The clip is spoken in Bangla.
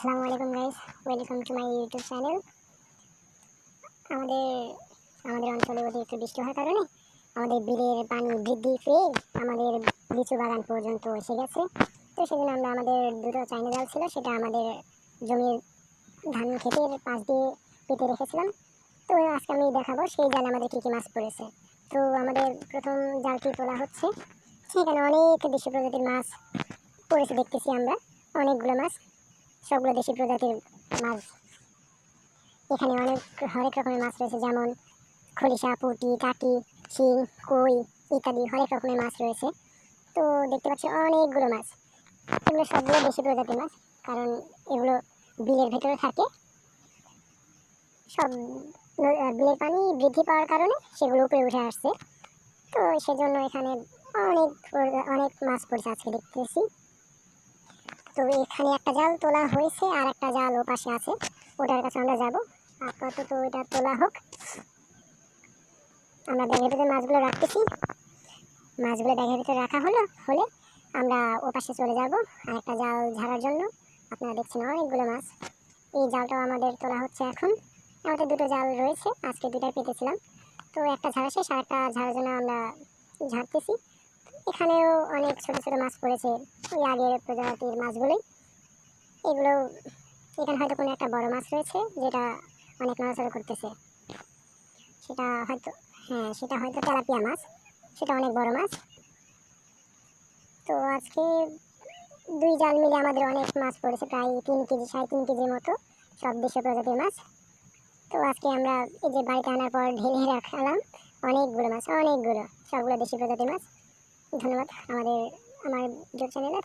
আসসালামু আলাইকুম guys welcome to my YouTube channel আমাদের আমাদের অঞ্চলে একটু বৃষ্টি হওয়ার কারণে আমাদের বিলের পানি বৃদ্ধি পেয়ে আমাদের লিচু বাগান পর্যন্ত এসে গেছে। তো সেজন্য আমরা আমাদের দুটো চাইনা জাল ছিল, সেটা আমাদের জমির ধান ক্ষেতের পাশ দিয়ে পেতে রেখেছিলাম। তো আজকে আমি দেখাবো সেই জালে আমাদের কী কী মাছ পড়েছে। তো আমাদের প্রথম জালটি তোলা হচ্ছে। সেখানে অনেক দেশি প্রজাতির মাছ পড়েছে, দেখতেছি আমরা। অনেকগুলো মাছ। সবগুলো দেশি প্রজাতির মাছ। এখানে অনেক, হরেক রকমের মাছ রয়েছে, যেমন খলিশা পুঁটি কাকি শিং, কই ইত্যাদি হরেক রকমের মাছ রয়েছে। তো দেখতে পাচ্ছি অনেকগুলো মাছ। এগুলো সবগুলো দেশি প্রজাতির মাছ, কারণ এগুলো বিলের ভেতরে থাকে। সব বিলের পানি বৃদ্ধি পাওয়ার কারণে সেগুলো উপরে উঠে আসছে। তো সেজন্য এখানে অনেক অনেক মাছ পড়েছে আজকে দেখতেছি। তো এখানে একটা জাল তোলা হয়েছে আর একটা জাল ও পাশে আছে। ওটার কাছে আমরা যাব। আপাতত ওইটা তোলা হোক। আমরা ব্যাগের ভিতরে মাছগুলো রাখতেছি। মাছগুলো ব্যাগের ভিতরে রাখা হলো, হলে আমরা ও পাশে চলে যাব আর একটা জাল ঝাড়ার জন্য। আপনারা দেখছেন অনেকগুলো মাছ। এই জালটাও আমাদের তোলা হচ্ছে এখন। আমাদের দুটো জাল রয়েছে। আজকে দুটাই পেতেছিলাম। তো একটা ঝাড়া শেষ আর একটা ঝাড়ার জন্য আমরা ঝাড়তেছি। এখানেও অনেক ছোট ছোট মাছ পড়েছে, ওই আগের প্রজাতির মাছগুলোই। এগুলো, এখানে হয়তো কোনো একটা বড় মাছ রয়েছে যেটা অনেক নড়াচড়া করতেছে। সেটা হয়তো হ্যাঁ সেটা হয়তো তেলাপিয়া মাছ, সেটা অনেক বড় মাছ। তো আজকে দুই জাল মিলে আমাদের অনেক মাছ পড়েছে, প্রায় তিন কেজি, সাড়ে তিন কেজির মতো, সব দেশীয় প্রজাতির মাছ। তো আজকে আমরা এই যে বাড়িতে আনার পর ঢেলে রাখলাম, অনেকগুলো মাছ, অনেকগুলো, সবগুলো দেশি প্রজাতির মাছ। ধন্যবাদ। আমাদের আমার যোগ চ্যানেলে